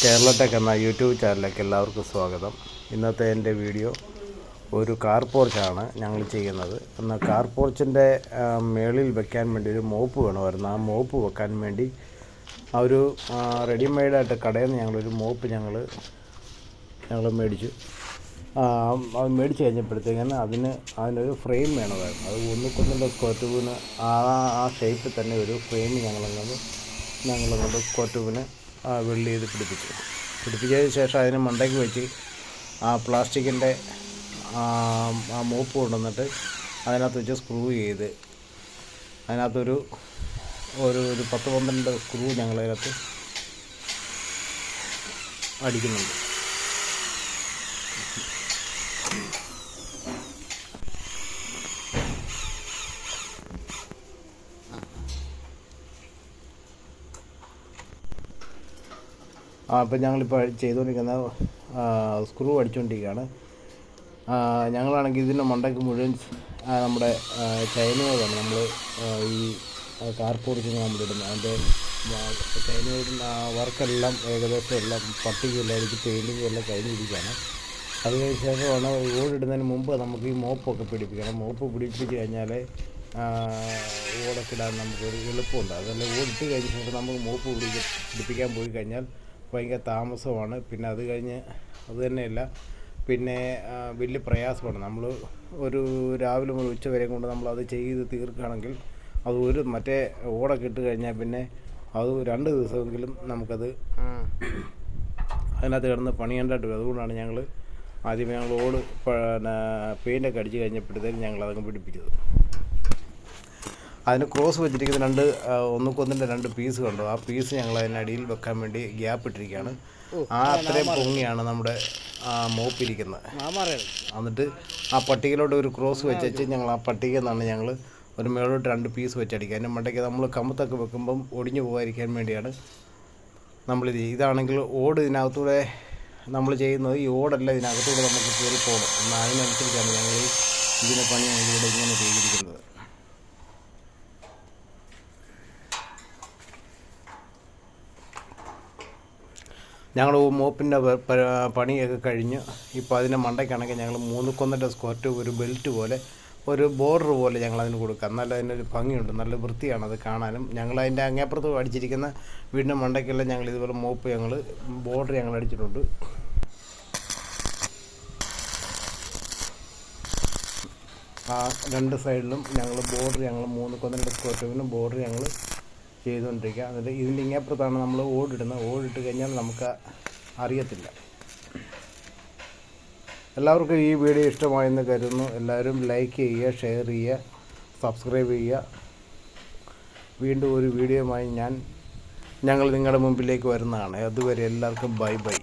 Kerala tech എന്ന YouTube ചാനലിലേക്ക് എല്ലാവർക്കും സ്വാഗതം. ഇന്നത്തെ എന്റെ വീഡിയോ ഒരു കാർ പോർച്ചാണ് ഞങ്ങൾ ചെയ്യുന്നത്. എന്ന കാർ പോർച്ചിന്റെ മേളിൽ വെക്കാൻ വേണ്ടി ഒരു മോപ്പ് വേണമായിരുന്നു. ആ മോപ്പ് വെക്കാൻ വേണ്ടി ആ ഒരു റെഡിമെയ്ഡായിട്ട് കടയിൽ നിന്ന് ഞങ്ങളൊരു മോപ്പ് ഞങ്ങൾ ഞങ്ങൾ മേടിച്ചു. അത് മേടിച്ച് കഴിഞ്ഞപ്പോഴത്തേക്കാണ് അതിന് അതിനൊരു ഫ്രെയിം വേണമായിരുന്നു. അത് ഒന്നുകൊണ്ടുള്ള സ്കോറ്റൂവിന് ആ ആ ഷേപ്പിൽ തന്നെ ഒരു ഫ്രെയിം ഞങ്ങളങ്ങനെ ഞങ്ങളങ്ങോട്ട് സ്കോറ്റൂവിന് വെള്ളി ചെയ്ത് പിടിപ്പിച്ചു. പിടിപ്പിച്ചതിന് ശേഷം അതിനെ മണ്ടയ്ക്ക് വെച്ച് ആ പ്ലാസ്റ്റിക്കിന്റെ ആ മൂപ്പ് കൊണ്ടുവന്നിട്ട് അതിനകത്ത് വെച്ച് സ്ക്രൂ ചെയ്ത് അതിനകത്തൊരു ഒരു ഒരു പത്ത് പന്ത്രണ്ട് സ്ക്രൂ ഞങ്ങളതിനകത്ത് അടിക്കുന്നുണ്ട്. അപ്പം ഞങ്ങളിപ്പോൾ ചെയ്തുകൊണ്ടിരിക്കുന്ന സ്ക്രൂ അടിച്ചുകൊണ്ടിരിക്കുകയാണ് ഞങ്ങളാണെങ്കിൽ ഇതിന്റെ മണ്ടയ്ക്ക് മുഴുവൻ നമ്മുടെ ചൈനയോടാണ് നമ്മൾ ഈ കാർപോർട്ടിന് നമ്മളിടുന്നത് അതിന്റെ ചൈനയുടെ വർക്കെല്ലാം ഏകദേശം എല്ലാം പട്ടികയെല്ലാം അടിച്ച് പെയിന്റിങ് എല്ലാം കഴിഞ്ഞിരിക്കുകയാണ്. അത് കഴിഞ്ഞ ശേഷമാണ് ഓടിടുന്നതിന് മുമ്പ് നമുക്ക് ഈ മോപ്പൊക്കെ പിടിപ്പിക്കണം. മോപ്പ് പിടിപ്പിച്ച് കഴിഞ്ഞാൽ ഓടൊക്കെ ഇടാൻ നമുക്കൊരു എളുപ്പമുണ്ട്. അതല്ല ഓടിട്ട് കഴിഞ്ഞ ശേഷം നമുക്ക് മോപ്പ് പിടിപ്പിക്കാൻ പോയി കഴിഞ്ഞാൽ ഭയങ്കര താമസമാണ്. പിന്നെ അത് കഴിഞ്ഞ് അത് തന്നെയല്ല. പിന്നെ വലിയ പ്രയാസമാണ്. നമ്മൾ ഒരു രാവിലെ മുതൽ ഉച്ച വരെയും കൊണ്ട് നമ്മൾ അത് ചെയ്ത് തീർക്കുകയാണെങ്കിൽ അത് ഒരു മറ്റേ ഓടൊക്കെ ഇട്ട് കഴിഞ്ഞാൽ പിന്നെ അത് രണ്ട് ദിവസമെങ്കിലും നമുക്കത് അതിനകത്ത് കിടന്ന് പണിയേണ്ടതായിട്ട് വരും. അതുകൊണ്ടാണ് ഞങ്ങൾ ആദ്യമേ ഞങ്ങൾ ഓട് പിന്നെ പെയിന്റൊക്കെ അടിച്ച് കഴിഞ്ഞപ്പോഴത്തേക്കും ഞങ്ങൾ അതങ്ങ് പിടിപ്പിച്ചത്. അതിന് ക്രോസ് വെച്ചിരിക്കുന്ന രണ്ട് ഒന്നുക്കൊന്നിന്റെ രണ്ട് പീസ് കണ്ടു. ആ പീസ് ഞങ്ങൾ അതിനടിയിൽ വെക്കാൻ വേണ്ടി ഗ്യാപ്പ് ഇട്ടിരിക്കുകയാണ്. ആ അത്രയും പൊങ്ങിയാണ് നമ്മുടെ ആ, മോപ്പിരിക്കുന്നത്. എന്നിട്ട് ആ പട്ടികയിലോട്ട് ഒരു ക്രോസ് വെച്ച് ഞങ്ങൾ ആ പട്ടികയിൽ നിന്നാണ് ഞങ്ങൾ ഒരു മേളോട്ട് രണ്ട് പീസ് വെച്ചടിക്കുക. അതിന്റെ മണ്ടയ്ക്ക് നമ്മൾ കമ്പത്തൊക്കെ വെക്കുമ്പം ഒടിഞ്ഞു പോകാതിരിക്കാൻ വേണ്ടിയാണ് നമ്മളിത്. ഇതാണെങ്കിൽ ഓട് ഇതിനകത്തൂടെ നമ്മൾ ചെയ്യുന്നത് ഈ ഓടല്ല ഇതിനകത്തൂടെ നമുക്ക് കയറി പോകണം. എന്നാൽ അതിനനുസരിച്ചാണ് ഞങ്ങൾ ഇതിനെ ഇതിന്റെ പണി ഞങ്ങളിവിടെ ഇങ്ങനെ ചെയ്തിരിക്കുന്നത്. ഞങ്ങൾ മോപ്പിന്റെ പണിയൊക്കെ കഴിഞ്ഞ് ഇപ്പോൾ അതിന്റെ മണ്ടയ്ക്കാണെങ്കിൽ ഞങ്ങൾ മൂന്ന് കൊന്നിന്റെ സ്ക്വറ്റ് ഒരു ബെൽറ്റ് പോലെ ഒരു ബോർഡർ പോലെ ഞങ്ങൾ അതിന് കൊടുക്കാം. നല്ല അതിനൊരു ഭംഗിയുണ്ട് നല്ല വൃത്തിയാണ് അത് കാണാനും. ഞങ്ങൾ അതിന്റെ അങ്ങേപ്പുറത്ത് അടിച്ചിരിക്കുന്ന വീടിന്റെ മണ്ടയ്ക്കെല്ലാം ഞങ്ങൾ ഇതുപോലെ മോപ്പ് ഞങ്ങൾ ബോർഡർ ഞങ്ങൾ അടിച്ചിട്ടുണ്ട്. ആ രണ്ട് സൈഡിലും ഞങ്ങൾ ബോർഡർ ഞങ്ങൾ മൂന്ന് കൊന്നിന്റെ സ്ക്വറ്റിനും ബോർഡർ ഞങ്ങൾ ചെയ്തുകൊണ്ടിരിക്കുക. എന്നിട്ട് ഇതിന്റെ ഇങ്ങപ്പുറത്താണ് നമ്മൾ ഓടിടുന്നത് ഓടിട്ട് കഴിഞ്ഞാൽ നമുക്ക് അറിയത്തില്ല. എല്ലാവർക്കും ഈ വീഡിയോ ഇഷ്ടമായെന്ന് കരുതുന്നു. എല്ലാവരും ലൈക്ക് ചെയ്യുക ഷെയർ ചെയ്യുക സബ്സ്ക്രൈബ് ചെയ്യുക. വീണ്ടും ഒരു വീഡിയോയുമായി ഞാൻ ഞങ്ങൾ നിങ്ങളുടെ മുമ്പിലേക്ക് വരുന്നതാണ്. അതുവരെ എല്ലാവർക്കും ബൈ ബൈ